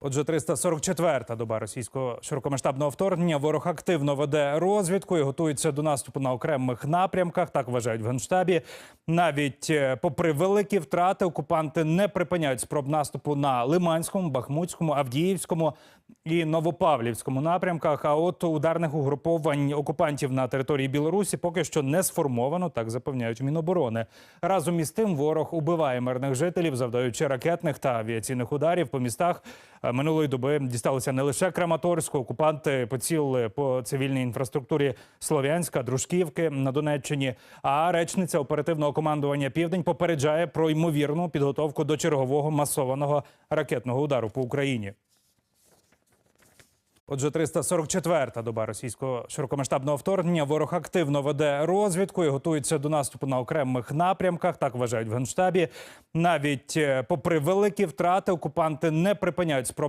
Отже, 344-та доба російського широкомасштабного вторгнення. Ворог активно веде розвідку і готується до наступу на окремих напрямках. Так вважають в генштабі. Навіть е, попри великі втрати, окупанти не припиняють спроб наступу на Лиманському, Бахмутському, Авдіївському і Новопавлівському напрямках. А от ударних угруповань окупантів на території Білорусі поки що не сформовано, так запевняють Міноборони. Разом із тим ворог убиває мирних жителів, завдаючи ракетних та авіаційних ударів по містах. Е, Минулої доби дісталося не лише Краматорську. Окупанти поцілили по цивільній інфраструктурі Слов'янська, Дружківки на Донеччині. А речниця оперативного командування Південь попереджає про ймовірну підготовку до чергового масованого ракетного удару по Україні. Отже, 344-та доба російського широкомасштабного вторгнення. Ворог активно веде розвідку і готується до наступу на окремих напрямках. Так вважають в генштабі. Навіть е, попри великі втрати, окупанти не припиняють спроб